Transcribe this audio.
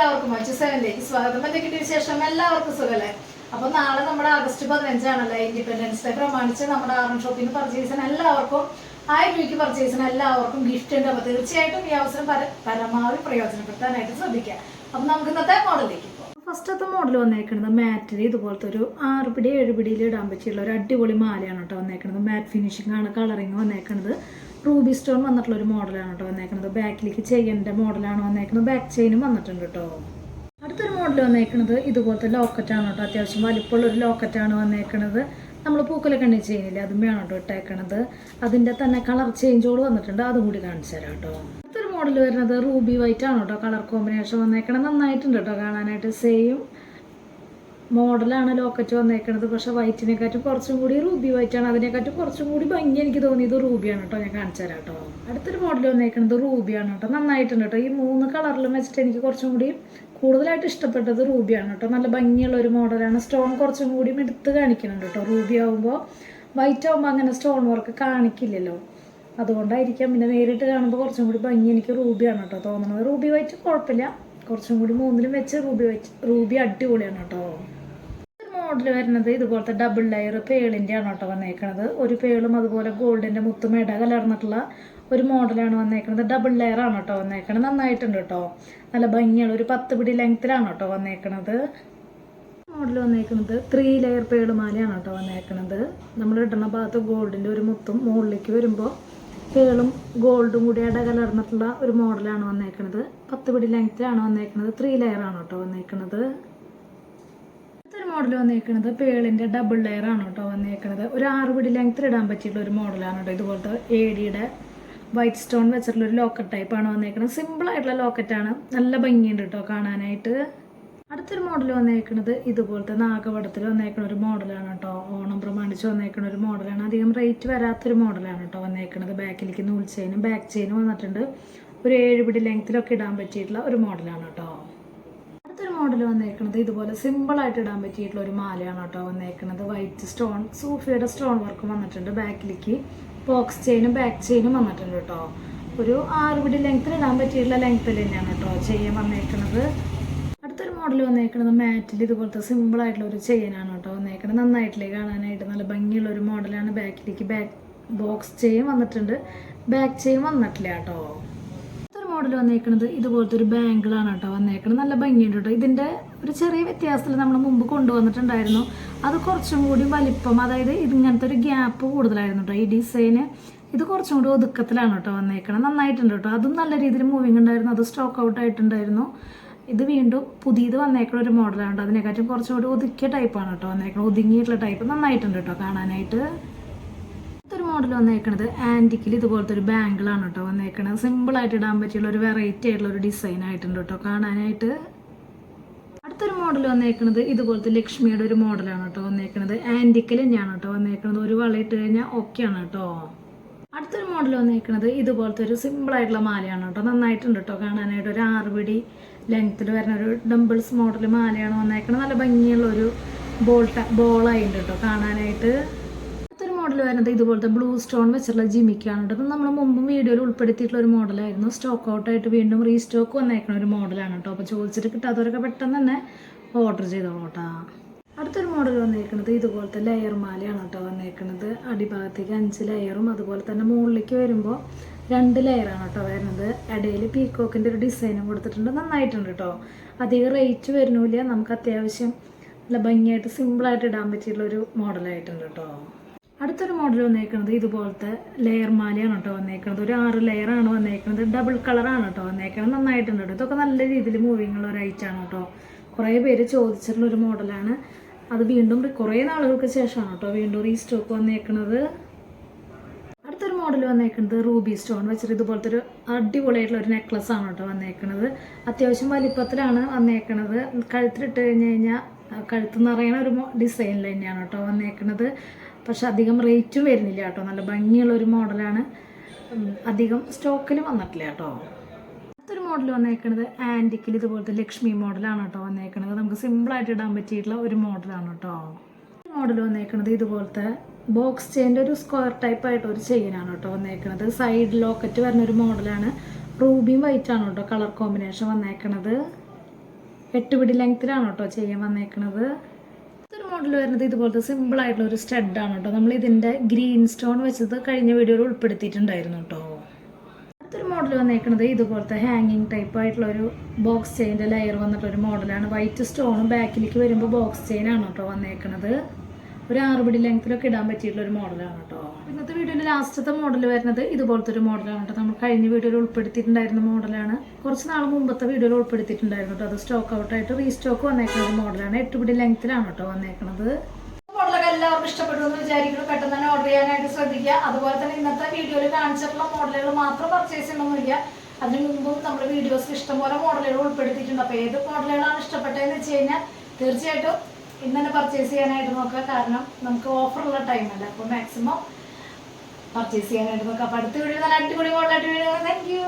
എല്ലാവർക്കും അച്ചു സെവനിലേക്ക് സ്വാഗതം. കിട്ടിയ ശേഷം എല്ലാവർക്കും സുഖല്ലേ? അപ്പൊ നാളെ നമ്മുടെ ആഗസ്റ്റ് പതിനഞ്ചാണല്ലേ ഇൻഡിപെൻഡൻസ് ഡേ പ്രമാണിച്ച് നമ്മുടെ ആറം ഷോപ്പിന് പർച്ചേസിന് എല്ലാവർക്കും ആയിരം രൂപയ്ക്ക് പർച്ചേസിന് എല്ലാവർക്കും ഗിഫ്റ്റ് ഉണ്ട്. അപ്പൊ തീർച്ചയായിട്ടും ഈ അവസരം പരമാവധി പ്രയോജനപ്പെടുത്താനായിട്ട് ശ്രദ്ധിക്കുക. അപ്പൊ നമുക്ക് ഇന്നത്തെ മോഡലിലേക്ക് ഫസ്റ്റ് ഫസ്റ്റത്തെ മോഡൽ വന്നേക്കുന്നത് മാറ്റിൽ ഇതുപോലത്തെ ഒരു ആറ് പിടി ഏഴ് പിടിയിൽ ഇടാൻ പറ്റിയുള്ള ഒരു അടിപൊളി മാലയാണ് കേട്ടോ വന്നേക്കുന്നത്. മാറ്റ് ഫിനിഷിംഗ് ആണ് കളറിങ് വന്നേക്കുന്നത്. റൂബി സ്റ്റോൺ വന്നിട്ടുള്ള ഒരു മോഡലാണ് കേട്ടോ വന്നേക്കുന്നത് ബാക്കിലേക്ക് ചെയ്യേണ്ട മോഡലാണ് വന്നേക്കുന്നത് ബാക്ക് ചെയിനും വന്നിട്ടുണ്ട് കേട്ടോ അടുത്തൊരു മോഡൽ വന്നേക്കുന്നത് ഇതുപോലത്തെ ലോക്കറ്റാണ് കേട്ടോ അത്യാവശ്യം വലിപ്പമുള്ള ഒരു ലോക്കറ്റാണ് വന്നേക്കുന്നത് നമ്മൾ പൂക്കലൊക്കെ എണ്ണി ചെയ്യുന്നില്ലേ അതും വേണം കേട്ടോ ഇട്ടേക്കണത്. അതിന്റെ തന്നെ കളർ ചേഞ്ചോട് വന്നിട്ടുണ്ട്. അതും കൂടി കാണിച്ചു തരാം കേട്ടോ അടുത്തൊരു മോഡൽ വരുന്നത് റൂബി വൈറ്റ് ആണ് കേട്ടോ കളർ കോമ്പിനേഷൻ വന്നേക്കണം നന്നായിട്ടുണ്ട് കേട്ടോ കാണാനായിട്ട്. സെയിം മോഡലാണ് ലോക്കറ്റ് വന്നേക്കണത്. പക്ഷെ വൈറ്റിനെക്കാട്ടും കുറച്ചും കൂടി റൂബി വൈറ്റ് ആണ് അതിനെക്കാട്ടും കുറച്ചും കൂടി ഭംഗി എനിക്ക് തോന്നിയത് റൂബിയാണ് കേട്ടോ. ഞാൻ കാണിച്ചു തരാം കേട്ടോ. അടുത്തൊരു മോഡൽ വന്നേക്കണത് റൂബിയാണ് കേട്ടോ. നന്നായിട്ടുണ്ട് കേട്ടോ. ഈ മൂന്ന് കളറിലും വെച്ചിട്ട് എനിക്ക് കുറച്ചും കൂടി കൂടുതലായിട്ട് ഇഷ്ടപ്പെട്ടത് റൂബിയാണ് കേട്ടോ. നല്ല ഭംഗിയുള്ള ഒരു മോഡലാണ്. സ്റ്റോൺ കുറച്ചും കൂടി എടുത്ത് കാണിക്കുന്നുണ്ട് കേട്ടോ. റൂബി ആകുമ്പോൾ വൈറ്റ് ആകുമ്പോൾ അങ്ങനെ സ്റ്റോൺ വർക്ക് കാണിക്കില്ലല്ലോ. അതുകൊണ്ടായിരിക്കാം പിന്നെ നേരിട്ട് കാണുമ്പോൾ കുറച്ചും കൂടി ഭംഗി എനിക്ക് റൂബിയാണ് കേട്ടോ തോന്നുന്നത് റൂബി വൈറ്റ് കുഴപ്പമില്ല. കുറച്ചും കൂടി മൂന്നിലും വെച്ച് റൂബി വെച്ച് റൂബി അടിപൊളിയാണ് കേട്ടോ. മോഡൽ വരുന്നത് ഇതുപോലത്തെ ഡബിൾ ലെയർ പേളിന്റെ ആണ് കേട്ടോ വന്നേക്കണത്. ഒരു പേളും അതുപോലെ ഗോൾഡിന്റെ മുത്തും ഇട കലർന്നിട്ടുള്ള ഒരു മോഡലാണ് വന്നേക്കണത്. ഡബിൾ ലെയർ ആണ് കേട്ടോ വന്നേക്കണത്. നന്നായിട്ടുണ്ട് കേട്ടോ. നല്ല ഭംഗിയുള്ള ഒരു പത്ത് പിടി ലെങ്ത്തിലാണ് കേട്ടോ വന്നേക്കണത്. മോഡൽ വന്നേക്കുന്നത് ത്രീ ലെയർ പേളുമാലയാണ് കേട്ടോ വന്നേക്കണത്. നമ്മൾ ഇടുന്ന ഭാഗത്ത് ഗോൾഡിന്റെ ഒരു മുത്തും മുകളിലേക്ക് വരുമ്പോൾ പേളും ഗോൾഡും കൂടി ഇട കലർന്നിട്ടുള്ള ഒരു മോഡലാണ് വന്നേക്കണത്. പത്ത് പിടി ലെങ്ത്തിലാണ് വന്നേക്കണത്. ത്രീ ലെയർ ആണ് കേട്ടോ വന്നേക്കണത്. അടുത്തൊരു മോഡൽ വന്നിരിക്കുന്നത് പേളിന്റെ ഡബിൾ ലെയർ ആണ് കേട്ടോ വന്നിരിക്കുന്നത് ഒരു ആറ് പിടി ലെങ്ത് ഇടാൻ പറ്റിയിട്ടുള്ള ഒരു മോഡലാണ് കേട്ടോ ഇതുപോലത്തെ എ ഡിയുടെ വൈറ്റ് സ്റ്റോൺ വെച്ചിട്ടുള്ള ഒരു ലോക്കറ്റ് ടൈപ്പ് ആണ് വന്നേക്കുന്നത് സിമ്പിൾ ആയിട്ടുള്ള ലോക്കറ്റ് ആണ്. നല്ല ഭംഗിയുണ്ട് കേട്ടോ കാണാനായിട്ട്. അടുത്തൊരു മോഡൽ വന്നേക്കുന്നത് ഇതുപോലത്തെ നാഗവടത്തിൽ വന്നേക്കുന്ന ഒരു മോഡലാണ് കേട്ടോ. ഓണം പ്രമാണിച്ച് വന്നേക്കുന്ന ഒരു മോഡലാണ് അധികം റേറ്റ് വരാത്തൊരു മോഡലാണ് കേട്ടോ വന്നേക്കുന്നത് ബാക്കിലേക്ക് നൂൽ ചെയിനും ബാക്ക് ചെയിനും വന്നിട്ടുണ്ട്. ഒരു ഏഴ് പിടി ലെങ്ത്തിലൊക്കെ ഇടാൻ പറ്റിയിട്ടുള്ള ഒരു മോഡലാണ് കേട്ടോ. മോഡൽ വന്നേക്കുന്നത് ഇതുപോലെ സിമ്പിൾ ആയിട്ട് ഇടാൻ പറ്റിയിട്ടുള്ള ഒരു മാലയാണ് കേട്ടോ വന്നേക്കുന്നത് വൈറ്റ് സ്റ്റോൺ സൂഫിയുടെ സ്റ്റോൺ വർക്ക് വന്നിട്ടുണ്ട് ബാക്കിലേക്ക്. ബോക്സ് ചെയിനും ബാക്ക് ചെയിനും വന്നിട്ടുണ്ട് കേട്ടോ. ഒരു ആറ് പിടി ലെങ്ത്തിൽ ഇടാൻ പറ്റിയിട്ടുള്ള ലെങ്ത്തിൽ തന്നെയാണ് കേട്ടോ ചെയ്യാൻ വന്നേക്കുന്നത് അടുത്തൊരു മോഡൽ വന്നേക്കുന്നത് മാറ്റിൽ ഇതുപോലത്തെ സിമ്പിൾ ആയിട്ടുള്ള ഒരു ചെയിനാണ് കേട്ടോ വന്നേക്കുന്നത് നന്നായിട്ടില്ലേ കാണാനായിട്ട്? നല്ല ഭംഗിയുള്ള ഒരു മോഡലാണ്. ബാക്കിലേക്ക് ബാക്ക് ബോക്സ് ചെയിൻ വന്നിട്ടുണ്ട്. ബാക്ക് ചെയിൻ വന്നിട്ടില്ല കേട്ടോ. മോഡൽ വന്നേക്കുന്നത് ഇതുപോലത്തെ ഒരു ബാങ്കിളാണ് കേട്ടോ വന്നേക്കുന്നത് നല്ല ഭംഗിയുണ്ട് കേട്ടോ. ഇതിന്റെ ഒരു ചെറിയ വ്യത്യാസത്തിൽ നമ്മൾ മുമ്പ് കൊണ്ടുവന്നിട്ടുണ്ടായിരുന്നു. അത് കുറച്ചും കൂടി വലിപ്പം അതായത് ഇതിങ്ങനത്തെ ഒരു ഗ്യാപ്പ് കൂടുതലായിരുന്നു കേട്ടോ. ഈ ഡിസൈന് ഇത് കുറച്ചും കൂടി ഒതുക്കത്തിലാണ് കേട്ടോ വന്നേക്കണം നന്നായിട്ടുണ്ട് കേട്ടോ. അതും നല്ല രീതിയിൽ മൂവിങ് ഉണ്ടായിരുന്നു. അത് സ്റ്റോക്ക് ഔട്ട് ആയിട്ടുണ്ടായിരുന്നു. ഇത് വീണ്ടും പുതിയത് വന്നേക്കുന്ന ഒരു മോഡലാണ് കേട്ടോ. അതിനെക്കാട്ടും കുറച്ചും കൂടി ഒതുക്കിയ ടൈപ്പാണ് കേട്ടോ വന്നേക്കുന്നത് ഒതുങ്ങിയിട്ടുള്ള ടൈപ്പ് നന്നായിട്ടുണ്ട് കേട്ടോ കാണാനായിട്ട്. മോഡൽ വന്നേക്കണത് ആന്റിക്കിൽ ഇതുപോലത്തെ ഒരു ബാങ്കിളാണ് കേട്ടോ വന്നേക്കണത്. സിമ്പിളായിട്ട് ഇടാൻ പറ്റിയുള്ള ഒരു വെറൈറ്റി ആയിട്ടുള്ള ഒരു ഡിസൈൻ ആയിട്ടുണ്ട് കേട്ടോ കാണാനായിട്ട്. അടുത്തൊരു മോഡൽ വന്നേക്കണത് ഇതുപോലത്തെ ലക്ഷ്മിയുടെ ഒരു മോഡലാണ് കേട്ടോ വന്നേക്കണത്. ആന്റിക്കൽ തന്നെയാണ് കേട്ടോ വന്നേക്കണത്. ഒരു വള ഇട്ട് കഴിഞ്ഞാൽ ഓക്കെയാണ് കേട്ടോ അടുത്തൊരു മോഡൽ വന്നേക്കണത് ഇതുപോലത്തെ ഒരു സിമ്പിൾ ആയിട്ടുള്ള മാലയാണ് കേട്ടോ നന്നായിട്ടുണ്ട് കേട്ടോ കാണാനായിട്ട്. ഒരു ആറ് പിടി ലെങ്ത്തിൽ വരുന്ന ഒരു ഡംബിൾസ് മോഡൽ മാലയാണ് വന്നേക്കണത്. നല്ല ഭംഗിയുള്ള ഒരു ബോൾ ബോളായിട്ടുണ്ട് കേട്ടോ കാണാനായിട്ട്. മോഡൽ വരുന്നത് ഇതുപോലത്തെ ബ്ലൂ സ്റ്റോൺ വെച്ചിട്ടുള്ള ജിമിക്കാണ് കേട്ടോ. നമ്മൾ മുമ്പും വീഡിയോയിൽ ഉൾപ്പെടുത്തിയിട്ടുള്ള ഒരു മോഡലായിരുന്നു സ്റ്റോക്ക് ഔട്ടായിട്ട് വീണ്ടും റീസ്റ്റോക്ക് വന്നേക്കുന്ന ഒരു മോഡലാണ് കേട്ടോ. അപ്പോൾ ചോദിച്ചിട്ട് കിട്ടാത്തവരൊക്കെ പെട്ടെന്ന് തന്നെ ഓർഡർ ചെയ്തോളൂ കേട്ടോ. അടുത്തൊരു മോഡൽ വന്നേക്കുന്നത് ഇതുപോലത്തെ ലെയർ മാലയാണ് കേട്ടോ വന്നേക്കുന്നത് അടിഭാഗത്തേക്ക് അഞ്ച് ലെയറും അതുപോലെ തന്നെ മുകളിലേക്ക് വരുമ്പോൾ രണ്ട് ലെയറാണ് കേട്ടോ വരുന്നത്. ഇടയിൽ പീക്കോക്കിന്റെ ഒരു ഡിസൈനും കൊടുത്തിട്ടുണ്ട്. നന്നായിട്ടുണ്ട് കേട്ടോ. അധികം റേറ്റ് വരുന്നില്ല നമുക്ക് അത്യാവശ്യം നല്ല ഭംഗിയായിട്ട് സിമ്പിളായിട്ട് ഇടാൻ പറ്റിയിട്ടുള്ള ഒരു മോഡലായിട്ടുണ്ട് കേട്ടോ. അടുത്തൊരു മോഡൽ വന്നേക്കുന്നത് ഇതുപോലത്തെ ലെയർ മാലയാണ് കേട്ടോ വന്നേക്കുന്നത് ഒരു ആറ് ലെയറാണ് വന്നേക്കുന്നത് ഡബിൾ കളറാണ് കേട്ടോ വന്നേക്കുന്നത് നന്നായിട്ടുണ്ട് കേട്ടോ. ഇതൊക്കെ നല്ല രീതിയിൽ മൂവിങ് ഉള്ള ഒരു ഐറ്റാണ് കേട്ടോ. കുറേ പേര് ചോദിച്ചിട്ടുള്ള ഒരു മോഡലാണ് അത് വീണ്ടും കുറേ നാളുകൾക്ക് ശേഷമാണ് കേട്ടോ വീണ്ടും റീസ്റ്റോക്ക് വന്നേക്കുന്നത് അടുത്തൊരു മോഡൽ വന്നേക്കുന്നത് റൂബി സ്റ്റോൺ വെച്ചിട്ട് ഇതുപോലത്തെ ഒരു അടിപൊളിയായിട്ടുള്ള ഒരു നെക്ലസ് ആണ് കേട്ടോ വന്നേക്കുന്നത് അത്യാവശ്യം വലിപ്പത്തിലാണ് വന്നേക്കുന്നത് കഴുത്തിലിട്ട് കഴിഞ്ഞ് കഴിഞ്ഞാൽ കഴുത്ത് നിറയണ ഒരു ഡിസൈനിൽ തന്നെയാണ് കേട്ടോ വന്നേക്കുന്നത് പക്ഷെ അധികം റേറ്റും വരുന്നില്ല കേട്ടോ. നല്ല ഭംഗിയുള്ള ഒരു മോഡലാണ്. അധികം സ്റ്റോക്കിൽ വന്നിട്ടില്ല കേട്ടോ. അടുത്തൊരു മോഡൽ വന്നേക്കുന്നത് ആന്റിക്കിൽ ഇതുപോലത്തെ ലക്ഷ്മി മോഡലാണ് കേട്ടോ വന്നേക്കുന്നത് നമുക്ക് സിമ്പിളായിട്ട് ഇടാൻ പറ്റിയിട്ടുള്ള ഒരു മോഡലാണ് കേട്ടോ. മോഡൽ വന്നേക്കുന്നത് ഇതുപോലത്തെ ബോക്സ് ചെയിന്റെ ഒരു സ്ക്വയർ ടൈപ്പ് ആയിട്ട് ഒരു ചെയിനാണ് കേട്ടോ വന്നേക്കുന്നത് സൈഡ് ലോക്കറ്റ് വരുന്ന ഒരു മോഡലാണ്. റൂബിയും വൈറ്റ് ആണ് കേട്ടോ കളർ കോമ്പിനേഷൻ വന്നേക്കണത്. എട്ട് പിടി ലെങ്ത്തിലാണ് കേട്ടോ ചെയ്യാൻ വന്നേക്കണത്. മോഡൽ വരുന്നത് ഇതുപോലത്തെ സിമ്പിൾ ആയിട്ടുള്ള ഒരു സ്റ്റഡാണ് കേട്ടോ നമ്മൾ ഇതിന്റെ ഗ്രീൻ സ്റ്റോൺ വെച്ചത് കഴിഞ്ഞ വീഡിയോയിൽ ഉൾപ്പെടുത്തിയിട്ടുണ്ടായിരുന്നു കേട്ടോ അടുത്തൊരു മോഡൽ വന്നേക്കുന്നത് ഇതുപോലത്തെ ഹാങ്ങിങ് ടൈപ്പ് ആയിട്ടുള്ള ഒരു ബോക്സ് ചെയിന്റെ ലെയർ വന്നിട്ടുള്ള ഒരു മോഡലാണ് വൈറ്റ് സ്റ്റോണും ബാക്കിലേക്ക് വരുമ്പോൾ ബോക്സ് ചെയിൻ ആണ് കേട്ടോ വന്നേക്കണത്. ഒരു ആറുപടി ലെങ്ത്തിലൊക്കെ ഇടാൻ പറ്റിയിട്ടുള്ള ഒരു മോഡലാണ് കേട്ടോ ഇന്നത്തെ വീഡിയോയിൽ ലാസ്റ്റത്തെ മോഡൽ വരുന്നത് ഇതുപോലത്തെ ഒരു മോഡലാണ് കേട്ടോ നമ്മൾ കഴിഞ്ഞ വീഡിയോയിൽ ഉൾപ്പെടുത്തിയിട്ടുണ്ടായിരുന്ന മോഡലാണ് കുറച്ച് നാൾ മുമ്പത്തെ വീഡിയോയിൽ ഉൾപ്പെടുത്തിയിട്ടുണ്ടായിരുന്നു കേട്ടോ അത് സ്റ്റോക്ക് ഔട്ടായിട്ട് റീസ്റ്റോക്ക് വന്നേക്കുന്ന ഒരു മോഡലാണ് എട്ടുപടി ലെങ്ത്തിലാണ് കേട്ടോ വന്നേക്കുന്നത് മോഡലൊക്കെ എല്ലാവർക്കും ഇഷ്ടപ്പെട്ടു എന്ന് വിചാരിക്കുന്നു. പെട്ടെന്ന് തന്നെ ഓർഡർ ചെയ്യാനായിട്ട് ശ്രദ്ധിക്കുക. അതുപോലെ തന്നെ ഇന്നത്തെ വീഡിയോയിൽ കാണിച്ചിട്ടുള്ള മോഡലുകൾ മാത്രം പർച്ചേസ് ചെയ്യണമെന്നില്ല അതിന് മുമ്പും നമ്മുടെ വീഡിയോസിൽ ഇഷ്ടംപോലെ മോഡലുകൾ ഉൾപ്പെടുത്തിയിട്ടുണ്ട്. അപ്പോൾ ഏത് മോഡലുകളാണ് ഇഷ്ടപ്പെട്ടതെന്ന് വെച്ച് കഴിഞ്ഞാൽ തീർച്ചയായിട്ടും ഇന്ന് തന്നെ പർച്ചേസ് ചെയ്യാനായിട്ട് നോക്കുക. കാരണം നമുക്ക് ഓഫറുള്ള ടൈമല്ല അപ്പോൾ മാക്സിമം പർച്ചേസ് ചെയ്യാനായിട്ട് നോക്കുക. അപ്പോൾ അടുത്ത വീഡിയോ നല്ല അടിപൊളി മോഡലായിട്ട് വീഡിയോ താങ്ക് യു